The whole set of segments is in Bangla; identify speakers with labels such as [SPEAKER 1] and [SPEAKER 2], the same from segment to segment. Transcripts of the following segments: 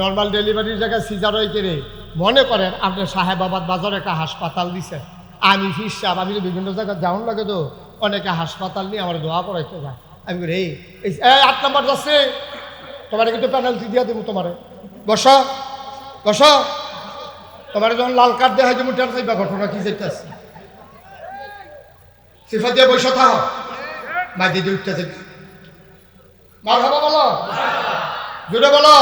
[SPEAKER 1] নর্মাল ডেলিভারির জায়গায় সিজার হয়ে কেড়ে মনে করেন আপনার সাহেবাবাদ বাজারে একটা হাসপাতাল দিছে। আমি ফিসাব আমি বিভিন্ন জায়গায় যাওয়ার লাগে তো অনেকে হাসপাতাল নিয়ে আমার দোয়া করাইতে যায়। আমি বলি, এই আট নাম্বার যাচ্ছে। তোমার কিন্তু পেনাল্টি দিয়ে দেবো তোমার। বস বস। তোমার যখন লাল কার্ড দেওয়া হয় তুমি টের চাইবা, ঘটনা কি যেতেছে সিফা দিয়ে বসে থাক মা দিদি উঠতেছে। মার হবা বলো। জুড়ে বলো।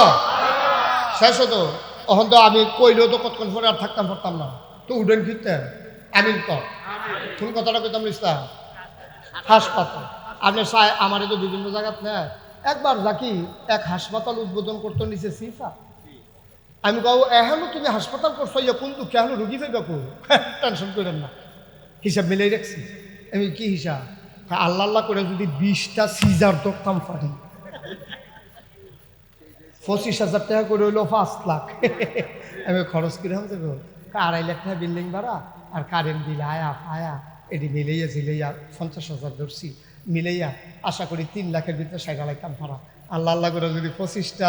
[SPEAKER 1] শেষ হতো তখন তো আমি কইলেও তো কতক্ষণ পরে আর থাকতাম পারতাম না। তো উডেন ফিরতে আমিন কর তুমি কথাটা কইতাম ইসলাম। হাসপাতাল। আপনি সাহেব আমারে তো বিভিন্ন জায়গাত না একবার যাকি এক হাসপাতাল উদ্বোধন করতে নিচে সিফা। আমি কাউ এহেন তুমি হাসপাতাল করছ ইয়া কিন্তু কেন রুগী পাইবা কো? টেনশন করেন না। হিসাব মিলাই রাখছি। আমি কি হিসাব? আল্লাহ আল্লাহ করে যদি বিশটা সিজার ধরতাম পারি পঁচিশ হাজার টাকা করে হইল পাঁচ লাখ। আমি খরচ করে হাম দেবো আড়াই লাখ টাকা বিল্ডিং ভাড়া আর কারেন্ট বিল আয়া ফায়া এটি মিলাইয়া ঝিলাইয়া পঞ্চাশ হাজার ধরছি, মিলাইয়া আশা করি তিন লাখের ভিতরে সাইডা লাইতাম ভাড়া। আল্লাহ আল্লাহ করে যদি পঁচিশটা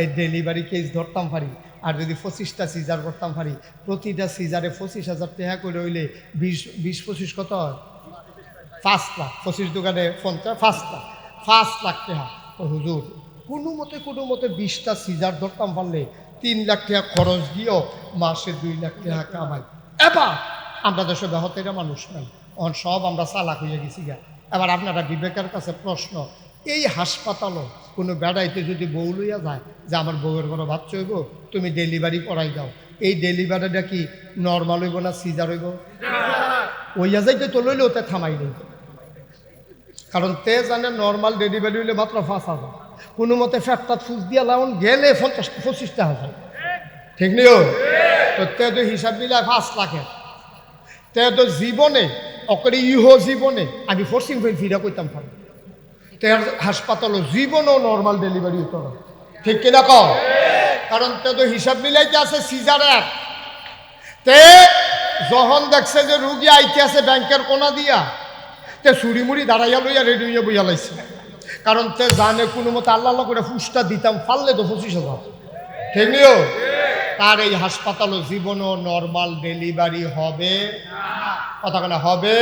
[SPEAKER 1] এই ডেলিভারি কেস ধরতাম পারি আর যদি পঁচিশটা সিজার করতাম পারি প্রতিটা সিজারে পঁচিশ হাজার টাকা করে হইলে বিশ বিশ, পঁচিশ কত হয়? পাঁচ লাখ। পঁচিশ দোকানে পঞ্চাশ, পাঁচ লাখ। পাঁচ লাখ টাকা। হুজুর কোনো মতে কোনো মতে বিশটা সিজার ধরতাম পারলে তিন লাখ টাকা খরচ দিয়েও মাসে দুই লাখ টাকা কামাই। এবার আমরা দেশে বেহতেরা মানুষ নাই। অন সব আমরা চালাক হয়ে গেছি গা। এবার আপনারা বিবেকের কাছে প্রশ্ন, এই হাসপাতালও কোনো বেড়াইতে যদি বউ লইয়া যায়, যে আমার বউয়ের কোনো বাচ্চা হইব তুমি ডেলিভারি করাই দাও। এই ডেলিভারিটা কি নর্মাল হইব না সিজার হইব? ওইয়া যাইতে তো লইলেও তে থামাই নেই কারণ তে জানে নর্মাল ডেলিভারি হইলে মাত্র পাঁচ হাজার। কোনো মতে ফ্যাটটা ফুস দিয়া লাউন গেলে পঁচিশটা হাজার। ঠিক নিও তো তে তো হিসাব মিলায় পাঁচ লাখের। তে তো জীবনে, অকরে ইহ জীবনে, আমি ফোর্সিং ফেল ফিরা কইতাম পারি তে হাসপাতালও জীবনও নর্মাল ডেলিভারি হতো না। ঠিক কিনা কও? কারণ তে তো হিসাব মিলাইতে আছে সিজার এক। তে যখন দেখছে যে রুগী আইতে আছে ব্যাংকের কোনা দিয়া, তে চুরি মুড়ি দাঁড়াইয়া লইয়া রেডি হইয়া বইয়া লাইছে। কারণ তে জানে কোনো মতো আল্লাহ আল্লাহ করে ফুসটা দিতাম পারলে তো পঁচিশ হাজার ঠিক নিও তার এই হাসপাতালও জীবনও নর্মাল ডেলিভারি হবে কথা কেন হবে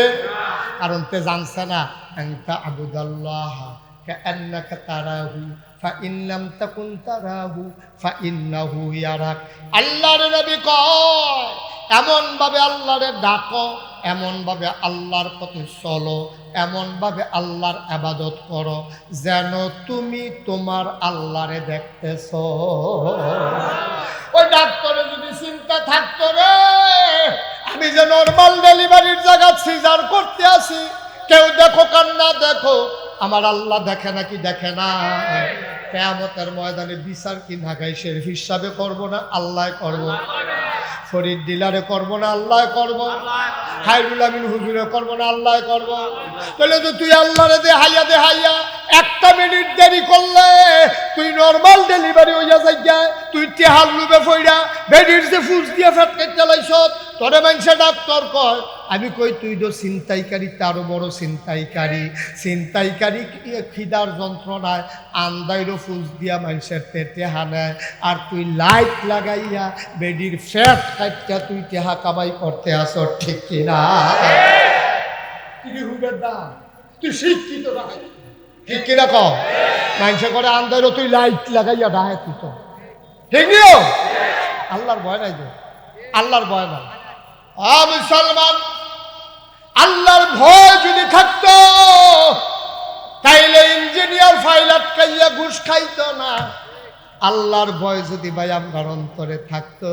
[SPEAKER 1] কারণ তে জানছে না আনতা আবুদাল্লাহ كأنك تراه فإن لم تكن تراه فإنه يراك আল্লাহর নবী কয় এমন ভাবে আল্লাহরে ডাকো এমন ভাবে আল্লাহর পথে চলো এমন ভাবে আল্লাহর আবাদত করো যেন তুমি তোমার আল্লাহরে দেখতেছ। ওই ডাক্তারে যদি চিন্তা থাকতো রে, আমি যে নর্মাল ডেলিভারির জায়গা সিজার করতে আসি, কেউ দেখো কান্না দেখো, আমার আল্লাহ দেখে নাকি দেখে না। কেয়ামতের ময়দানে বিচার কি ঢাকায় শেরিফ হিসাবে করব না, আল্লাহ করব। ফরিদ ডিলারে করব না আল্লাহ করব। হাইরুল আমিন হুজুরে করব না আল্লাহ করব। তাহলে তো তুই আল্লাহরে দে হাইয়া দে হাইয়া একটা মিনিট দেরি করলে তুই নর্মাল ডেলিভারি হইয়া যাই তুই টেহার লুবে ফইরা, বেডির যে ফুস দিয়ে ফেট কেটে লাইছ তোরে মানুষে ডাক্তার কয় আমি কই তুই তো ছিনতাইকারী তারও বড় ছিনতাইকারী। ছিনতাইকারী খিদার যন্ত্রণায় আন্দাইরও ফুস দিয়া মানুষের পেটে হানায় আর তুই লাইট লাগাইয়া বেডির ফ্যাট কাটটা তুই টেহা কামাই করতে আস ঠিক কিনা? তুই শিক্ষিত ঠিক কিনা কম মানুষে করে আন্দাইরও তুই লাইট লাগাইয়া ডাহে তুই তো। ঠিক আল্লাহর ভয় নাই তো? আল্লাহর ভয় নাই। আ মুসলমান ভয় যদি থাকতো, তাইলে ইঞ্জিনিয়ার ফাইল আটকাইয়া ঘুষ খাইতো না। আল্লাহর ভয় যদি ভাই আমার অন্তরে থাকতো,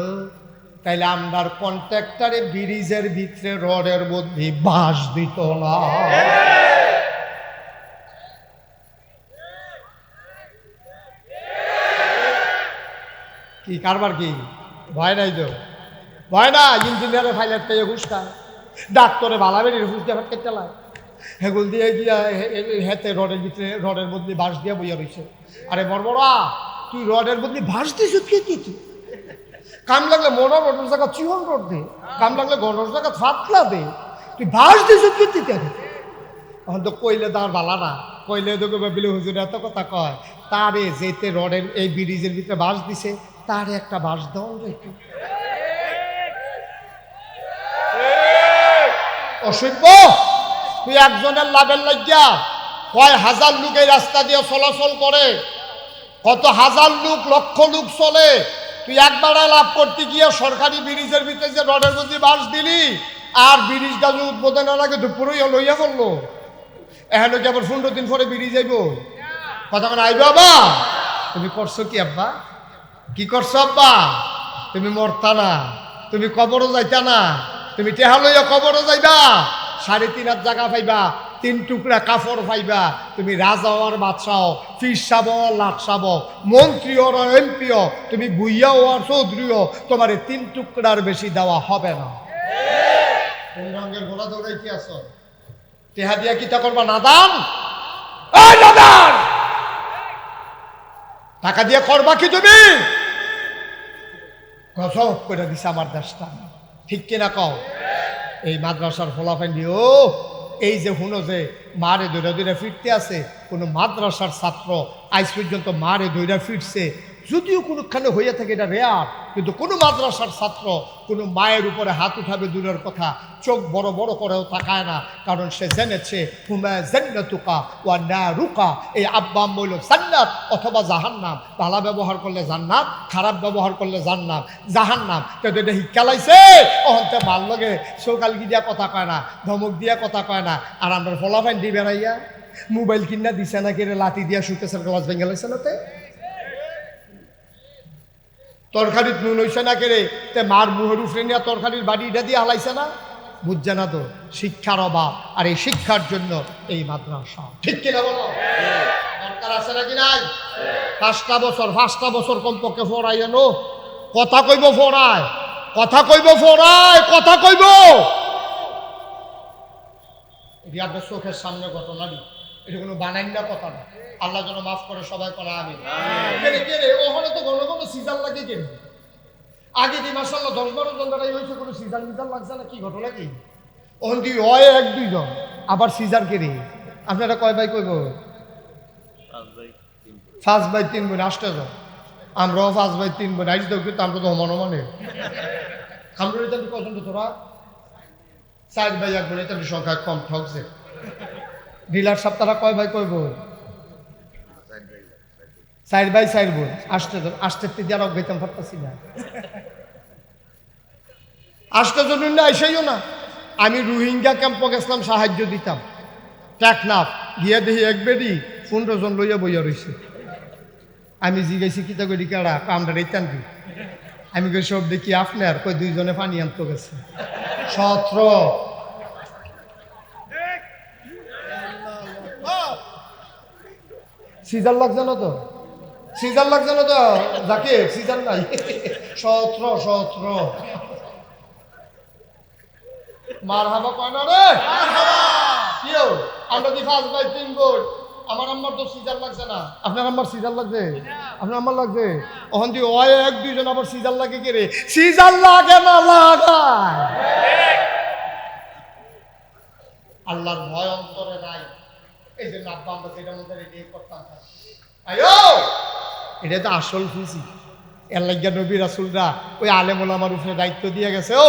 [SPEAKER 1] তাইলে আমরার কন্ট্রাক্টারে ব্রিজের ভিতরে রডের মধ্যে বাঁশ দিত না। কি কারবার কি? ভয় নাই তো? ভয় না, ইঞ্জিনিয়ারের ফাইলের পেয়ে ঘুষ খায়। ডাক্তরে ভালা বেরিয়ে ঘুষ দিয়ে কেটে চালায়। হেগুল দিয়ে গিয়া হেতে রডের ভিতরে, রডের বদলি বাঁশ দিয়ে বইয়া রয়েছে আরে বড় বড়বড়া, তুই রডের বদলি বাঁশ দিস কে, কি তুই কাম লাগলে মোড়া রোডের জায়গা চিহন রোড দে। কাম লাগলে গরর জায়গা ফাটলা দে। তুই বাঁশ দিস কে তুই কেন এখন তো কইলে তার বালা না কইলে তো বিলে হুজুর, এত কথা কয়, তারে যেতে রডের এই ব্রিজের ভিতরে বাঁশ দিছে, তারে একটা বাঁশ দাও রেখে অসভ্য? তুই একজনের লাভের লাগিয়া কয় হাজার লোক এই রাস্তা দিয়ে চলাচল করে? কত হাজার লোক, লক্ষ লোক চলে? তুই একবার লাভ করতে গিয়ে সরকারি ব্রিজের ভিতরে যে রডের মধ্যে বাস দিলি, আর ব্রিজ গাছ উদ্বোধনের আগে দুপুরই লইয়া পড়ল। এখানে কি আবার পনেরো দিন পরে ব্রিজ আইব। কতক্ষণ আইব আব্বা? তুমি করছ কি আব্বা? কি করছ আব্বা? তুমি মরতা না। তুমি কবরও যাইতা না। তুমি টেহা লইয়া কবরও যাইবা, সাড়ে তিন হাত জায়গা পাইবা, তিন টুকরা কাপড় পাইবা, তুমি রাজা হওয়ার বাদশাহ ফির সাব লাট সাব মন্ত্রী হওয়ার এমপিও তুমি বুইয়া হওয়ার চৌধুরীও তোমার তিন টুকরার বেশি দেওয়া হবে না। রঙের ঘোড়া দৌড়াইতে আছো? টেহা দিয়া কিতা করবা নাদান! টাকা দিয়ে করবা কি তুমি? গজব করে দিছে আমার দেশটা। ঠিক কিনা কও? এই মাদ্রাসার ফলাফল ও এই যে শুনো যে, মারে দৈরা দৈরা ফিরতে আছে, কোনো মাদ্রাসার ছাত্র আজ পর্যন্ত মারে দৈরা ফিরছে যদিও কোনোখানে হইয়া থাকে এটা রেয়ার কিন্তু কোনো মাদ্রাসার ছাত্র কোনো মায়ের উপরে হাত উঠাবে দূরের কথা, চোখ বড় বড় করেও তাকায় না, কারণ সে জেনেছে, হুমা জান্নাতুকা ওয়া নারুকা এই আব্বা মইল জান্নাত অথবা জাহান্নাম। ভালো ব্যবহার করলে জান্নাত, খারাপ ব্যবহার করলে জান্নাত, জাহান্নাম। তো এটা শিক্ষা লাইছে অহন্তে ভালো লগে চৌকালকি দিয়া কথা কয় না, ধমক দিয়া কথা কয় না, আর আমরা ফলাফাইন দি বেড়াইয়া মোবাইল কিনা দিছে না কেড়ে লাতি দিয়া সুকেশের গ্লাস ভেঙে লাইছে না তরকারিত নুন হইছে না কেড়ে? তে মার মুহের উফরে নিয়ে তরকারির বাড়ি এটা দিয়ে হালাইছে না? বুঝছে না তো, শিক্ষার অভাব আর এই শিক্ষার জন্য এই মাদ্রাসা। ঠিক কিনা বলো? দরকার আছে নাকি নাই? পাঁচটা বছর পাঁচটা বছর কমপক্ষে ফোরাই জানো কথা কইব ফোরায়, কথা কইব ফোরায়, কথা কইব। এটি চোখের সামনে ঘটনাটি। এটা কোনো বানাই না কথা না। আল্লাহ যেন মাফ করে সবাই করা আমি কেড়ে ওখানে তো ঘন ঘন সিজার লাগে কেড়ে আগে দি মাসাল্লাহ দশ বারো জন দাঁড়াই হয়েছে কোনো সিজার মিজার লাগছে না কি ঘটনা কি? ওখান দিয়ে হয় এক দুইজন আবার সিজার কেড়ে আপনারা কয় ভাই কইব? পাঁচ বাই তিন বোন। আসতে যাও আমরাও পাঁচ বাই তিন বোন। আইস দেখি আমরা তো মনে মনে আমরা এটা কজন তোরা? চার ভাই এক বোন এটা সংখ্যা কম ঠকছে। ডিলার সপ্তাহটা কয় ভাই কইব চার ভাই, চার বোন। আসতে জন আসতে দিয়ে আর অজ্ঞাতাম পারতাছি না। আসতে জন্য না এসেইও না। আমি রোহিঙ্গা ক্যাম্পে গেছিলাম, সাহায্য দিতাম। টেকনাফ গিয়া দেখি এক বেডি পনেরো জন লইয়া বইয়া রইছে। আমি জিগাইছি কিতা করি কেডা? কামটা রেতান কি আমি সব দেখি আপনার। কই দুইজনে পানি আনতে গেছে। সত্র। সিজার লাগছে না তো? সিজার লাগছে না তো? যাকে সিজার নাই। সত্র সত্র মার হাবা কয় না রে? কিও? আমরা দি ফার্স্ট বাই তিন গোল আমার আম্মার তো সিজার লাগছে না। আপনার আম্মার সিজার লাগছে? আপনার আম্মার লাগছে? ওখান দিয়ে ওয় এক দুইজন আবার সিজার লাগে কে রে? সিজার লাগে না লাগায়। আল্লাহর ভয় অন্তরে নাই। এই যে আব্বা আমরা সেটার মধ্যে রেডি করতাম আয়ো! এটা তো আসল খুশি। এর লাগিয়া নবী রাসুলরা ওই আলেমুল আমার উপরে দায়িত্ব দিয়ে গেছে, ও!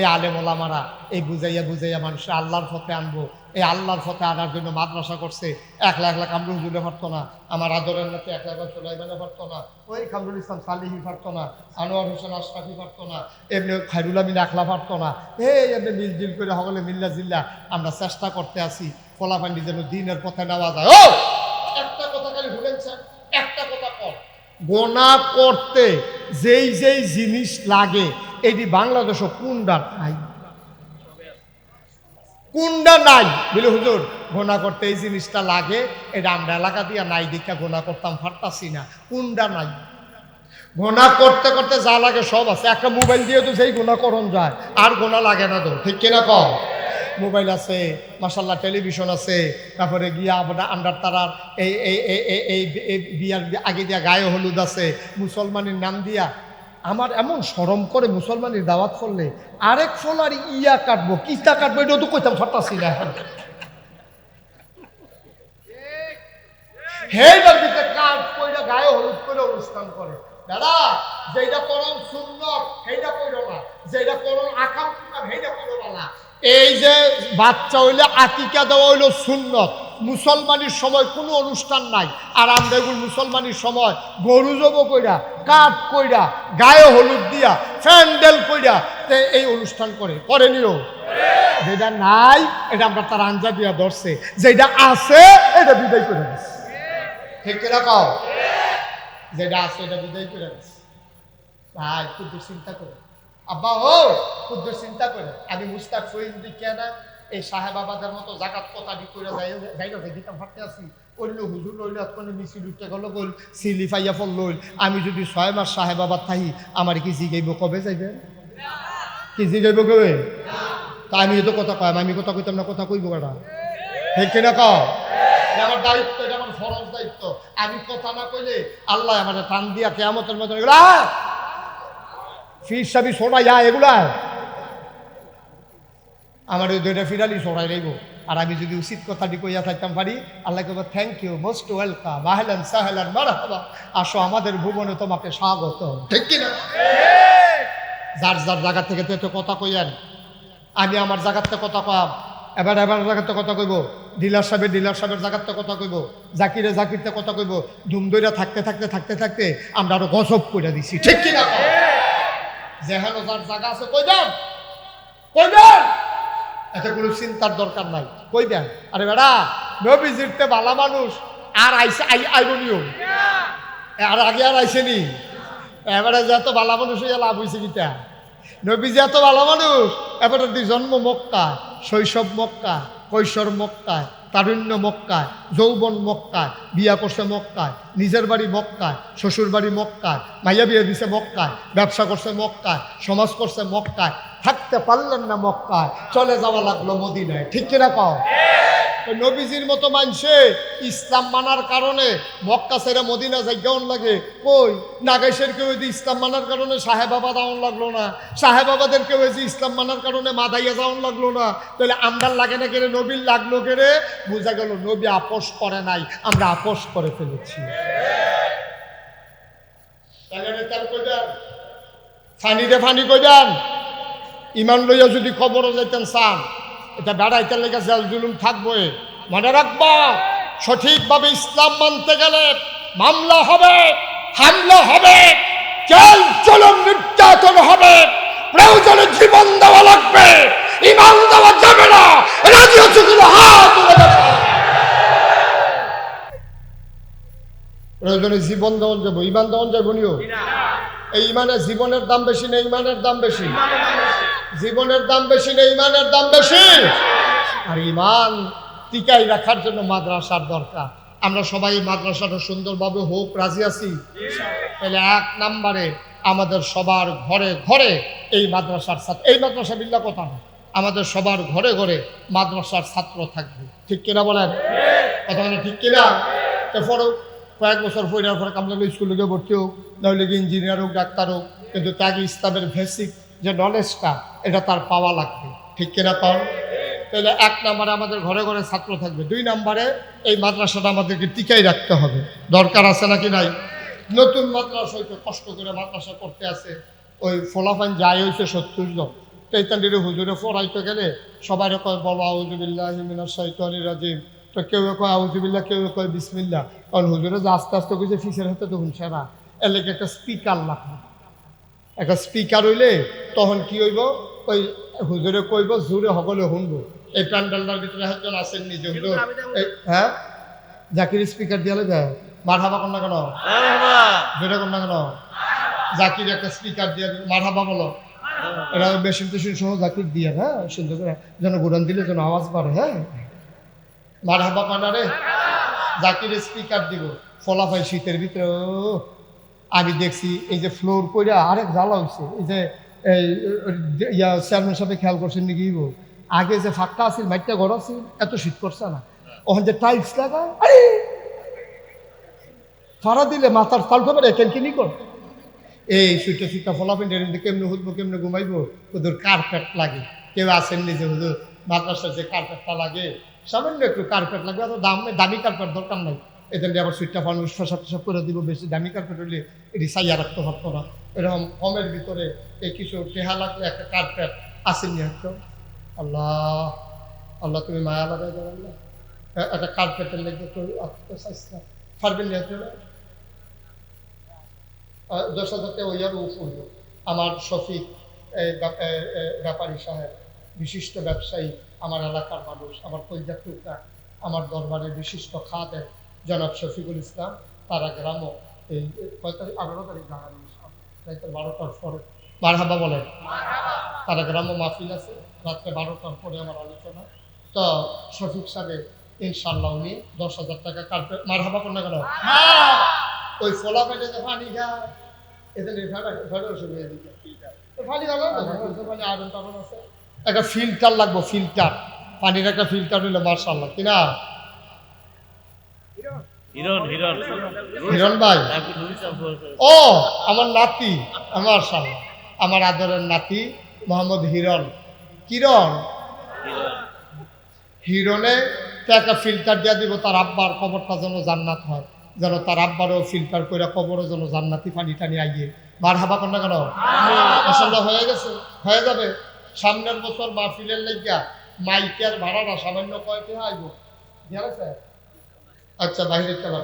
[SPEAKER 1] এই আলেমুলামারা এই বুঝাইয়া বুঝাইয়া মানুষের আল্লাহর পথে আনব, এই আল্লাহর পথে আনার জন্য মাদ্রাসা করছে, একলা একলা কামরুল জুলে পারতো না, আমার আদরের নাতে একলা একলা চলাইবানে পারতো না, ওই কামরুল ইসলাম সালিহি পারতো না, আনোয়ার হোসেন আশরাফি পারতো না, এমনি খাইরুল আমিন একলা পারতো না, এই এমনি মিলজিল করে সকলে মিল্লা জিল্লা, আমরা চেষ্টা করতে আসি ফলাফান্ডি যেন দিনের পথে নেওয়া যায়। ও! একটা কথা খালি ভুলেছে একটা কথা কর গোনা করতে যেই যেই জিনিস লাগে এটি বাংলাদেশও কুন্ডা নাই। কুন্ডা নাই। বলে, হুজুর গোনা করতে এই জিনিসটা লাগে, এটা আমরা এলাকা দিয়া নাই দেখা গোনা করতাম পারতাছি না। কুন্ডা নাই। গোনা করতে করতে যা লাগে সব আছে। একটা মোবাইল দিয়ে তো সেই গোনা করণ যায়, আর গোনা লাগে না তো। ঠিক কিনা কম মোবাইল আছে মাসাল্লাহ টেলিভিশন আছে, তারপরে গিয়া আপনার আন্ডার তারার এই- এই এই বিয়ার আগে দিয়া গায়ে হলুদ আছে, মুসলমানের নাম দিয়া আমার এমন সরম করে মুসলমানের দাওয়াত করলে আরেক ফোলার ইয়া কাটবো, কিতা কাটবো, এটাও তো কইতাম ফাটাছি না হেইটার ভিতরে কাঠ কইরা, গায়ে হলুদ করে অনুষ্ঠান করে। দাদা যেটা করণ সুন্নত, সেইটা কইরো না। যেটা করণ আকাম, সেইটা কইরো না এই যে বাচ্চা হইলে আকিকা দেওয়া হইল সুন্নত। মুসলমানের সময় কোনো অনুষ্ঠান নাই। আর আমরা মুসলমানের সময় গরু জব কইরা, কাঠ কইরা, গায়ে হলুদ দিয়া ফ্যান্ডেল কইরা এই অনুষ্ঠান করে। করেনিও যেটা নাই, এটা আমরা তার আঞ্জা দিয়া ধরছে। যেটা আছে, এটা বিদায় করে দিচ্ছে ঠিক কিনা কও? যেটা আছে, এটা বিদায় করে দিচ্ছে ভাই খুব চিন্তা করে। আব্বা, ও খুব চিন্তা করে। আমি মুস্তাক ফইন দিকে না এই সাহেব বাবাদের মতো জাকাত কথা করে না দিতাম, ভাবতে আছি অন্য হুজুর লইলে কোনো মিছিল উঠতে গেল বল সিলি ফাইয়া ফল লইল আমি যদি ছয় মাস সাহেব বাবার থাকি, আমার কি জিগাইব? কবে যাইবেন কি জিগাইব কবে? তা আমি তো কথা কয় আমি কথা কইতাম না, কথা কইব কেটা ঠিক কিনা কও? আমার দায়িত্ব, এটা আমার ফরজ দায়িত্ব। আমি কথা না কইলে আল্লাহ আমার টান দিয়া কেয়ামতের মতো এগুলা ফির সাবি সোনা যা এগুলা আমার ওই দুইটা ফিরালি সরাই রইব আর আমি যদি উচিত কথাটি কইয়া থাকতাম পারি, আল্লাহ কব থ্যাংক ইউ মোস্ট ওয়েলকাম আহলান সাহলান, মারহাবা। আসো আমাদের ভুবনে তোমাকে স্বাগত। ঠিক কি না যার যার জায়গা থেকে তো এত কথা কইয়ান। আমি আমার জায়গাতে কথা কয়াম এবার এবার জায়গাতে কথা কইব। ডিলার সাহেবের ডিলার সাহেবের জায়গাতে কথা কইব। জাকিরে জাকিরতে কথা কইব। ধুমদইরা থাকতে থাকতে থাকতে থাকতে আমরা আরও গসব করে দিছি। ঠিক কি না যেহেন যার জায়গা আছে, কই দেন কই দেন এতে কোনো চিন্তার দরকার নাই। কই দেন? আরে বেড়া নবী জিরতে ভালা মানুষ, আর আইসে আই আইবনিও আর আগে আর আইসেনি এবারে যে এত ভালা মানুষ হইয়া লাভ হয়েছে কিতা নবী যে এত ভালো মানুষ, এবারে দি জন্ম মক্কায় শৈশব মক্কা, কৈশোর মক্কায় তারুণ্য মক্কায় যৌবন মক্কায় বিয়া করছে মক্কায় নিজের বাড়ি মক্কায় শ্বশুর বাড়ি মক্কায় মাইয়া বিয়ে দিছে মক্কায় ব্যবসা করছে মক্কায় সমাজ করছে মক্কায় থাকতে পারলেন না মক্কায় চলে যাওয়া লাগল মদিনায়। ঠিক কিনা পাও ওই নবীজির মতো মানছে ইসলাম মানার কারণে মক্কা ছেড়ে মদিনা যাই কেমন লাগে। কই? নাগেশের কেউ যদি ইসলাম মানার কারণে সাহেবাবা দাউন লাগল না সাহেবাবাদের কেউ যে ইসলাম মানার কারণে মাদাইয়া যাওন লাগল না তাহলে আমরার লাগে না কেড়ে নবীর লাগল কেড়ে? বোঝা গেল নবী আপোষ করে নাই আমরা আপোষ করে ফেলেছি। তাহলে তার কই যান? ফানি রে ফানি কই যান? ইমান লইয়া যদি খবরও যাইতেন চান এটা বেড়াইতে লেগে জেল জুলুম থাকবে মনে রাখবা সঠিকভাবে ইসলাম মানতে গেলে মামলা হবে হামলা হবে জেল জুলুম নির্যাতন হবে। প্রয়োজনে জীবন দেওয়া লাগবে ইমান দেওয়া যাবে না। রাজি হচ্ছে কিন্তু হাত প্রয়োজনে জীবন দেওয়ান যাব ইমান দেওয়ান যাব নিও এই ইমানের জীবনের দাম বেশি না ইমানের দাম বেশি। জীবনের দাম বেশি না ইমানের দাম বেশি। আর ইমান টিকাই রাখার জন্য মাদ্রাসার দরকার। আমরা সবাই মাদ্রাসাটা সুন্দরভাবে হোক, রাজি আছি? তাহলে এক নাম্বারে আমাদের সবার ঘরে ঘরে এই মাদ্রাসার ছাত্র এই মাদ্রাসা বিল্লা কথা না। আমাদের সবার ঘরে ঘরে মাদ্রাসার ছাত্র থাকবে। ঠিক কিনা বলেন? কথা বলে ঠিক কিনা? এরপরও কয়েক বছর পরে পরে কামলাগুলো স্কুলে গিয়ে ভর্তি হোক, নাহলে ইঞ্জিনিয়ার হোক, ডাক্তার হোক, কিন্তু ত্যাগ ইসলামের বেসিক যে নলেজটা এটা তার পাওয়া লাগবে। ঠিক কিনা পাও তাহলে এক নম্বরে আমাদের ঘরে ঘরে ছাত্র থাকবে। দুই নম্বরে এই মাদ্রাসাটা আমাদেরকে টিকাই রাখতে হবে। দরকার আছে নাকি নাই? নতুন মাদ্রাসা হইতে কষ্ট করে মাদ্রাসা করতে আছে। ওই ফলাফান যাই হয়েছে সত্তর জন। চৈতান্ডির হুজুরে পড়াইতে গেলে সবাই কয়, বলো আউজুবিল্লাহ শৈতানির রাজিম। তো কেউ কয় আউজুবিল্লাহ কেউ কয়, বিসমিল্লাহ। কারণ হুজুরে যে আস্তে আস্তে কইছে, ফিসের হাতে তো এর লেগে একটা স্পিকার লাগবে। একটা স্পিকার হইলে তখন কি হইব? ওই হুজুরে কইব জোরে সকলে শুনব এই প্যান্ডেলটার ভিতরে একজন আছেন নিজে হুজুর এই- হ্যাঁ? জাকির স্পিকার দিয়ালে যায় মার হাবা কন্যা কেন? জোরে কন্যা কেন? জাকির একটা স্পিকার দিয়ে মার হাবা বলো। এরা মেশিন টেশিন সহ জাকির দিয়ে হ্যাঁ? সুন্দর করে যেন গুড়ান দিলে যেন আওয়াজ বাড়ে হ্যাঁ? মার হাবা কন্যা রে। জাকির স্পিকার দিব। ফলাফাই শীতের ভিতরে আমি দেখছি এই যে ফ্লোর কইরা আরেক জ্বালা হয়েছে এই যে ইয়া চেয়ারম্যান সাথে খেয়াল করছেন নাকি? আগে যে ফাঁকটা আছিল মাইটটা ঘর আছিল, এত শীত করছে না। ওখান যে টাইলস লাগা আরে! ফাড়া দিলে মাথার তাল খবরে কেনকিনি কর? এই সুইটা সুইটা ফলাফেন কেমনে হুদবো, কেমনে ঘুমাইবো? ওদের কার্পেট লাগে। কেউ আসেন নিজে হুজুর মাদ্রাসার যে কার্পেটটা লাগে, সামান্য একটু কার্পেট লাগবে এত দাম দামি কার্পেট দরকার নাই। এদের আবার সুইটটা ফানুস ফসা টসা করে দিব, বেশি দামি কার্পেট হলে এটি সাইয়া রাখতে পারতো না। এরকম কমের ভিতরে এই কিছু টেহা লাগলে একটা কার্পেট আসেনি একদম আল্লাহ আল্লাহ তুমি মায়া লাগাই দেবেন না। একটা কার্পেটের লেগে তো চাইছ না পারবেন না দশ হাজারতে ওই আর উফ আমার শফিক ব্যাপারী সাহেব, বিশিষ্ট ব্যবসায়ী, আমার এলাকার মানুষ, আমার কলজা টুকা আমার দরবারের বিশিষ্ট খাদের জনাব শফিকুল ইসলাম তারা গ্রামও এই কয় তারিখ? আঠারো তারিখ তাই বারোটার পরে। মারহাবা বলেন। তারা গ্রামও মাহফিল আছে। রাত্রে বারোটার পরে আমার আলোচনা। তো শফিক সাহেব ইনশাল্লাহ উনি দশ হাজার টাকা কাটবে মারহাবা কোন? কেন ওই ফলা পেটে যে পানি খায়। এদের ফেটার সুবিধা দিতে পানি পানি আয়রন টারন আছে। একটা ফিল্টার লাগবো ফিল্টার। পানির একটা ফিল্টার হইল মার্শাল্লাহ কিনা
[SPEAKER 2] হিরণ হিরণ।
[SPEAKER 1] হিরণ ভাই।
[SPEAKER 2] তারপর নুরি চাম্পুর
[SPEAKER 1] ও আমার নাতি আমার সাল্লাহ আমার আদরের নাতি মোহাম্মদ হিরণ। কিরণ? হিরণে। তো একটা ফিল্টার দিয়ে দিব তার আব্বার কবরটা যেন জান্নাত হয়। যেন তার আব্বারও ফিল্টার করে কবরও যেন জান্নাতি পানি টানি আইয়ে। বার হাবা কর না কেন? আসলে হয়ে গেছে হয়ে যাবে। সামনের বছর মাহফিলের লেগিয়া মাইকের ভাড়াটা সামান্য কয়টি আইব ঠিক আছে আচ্ছা বাইরে খেলা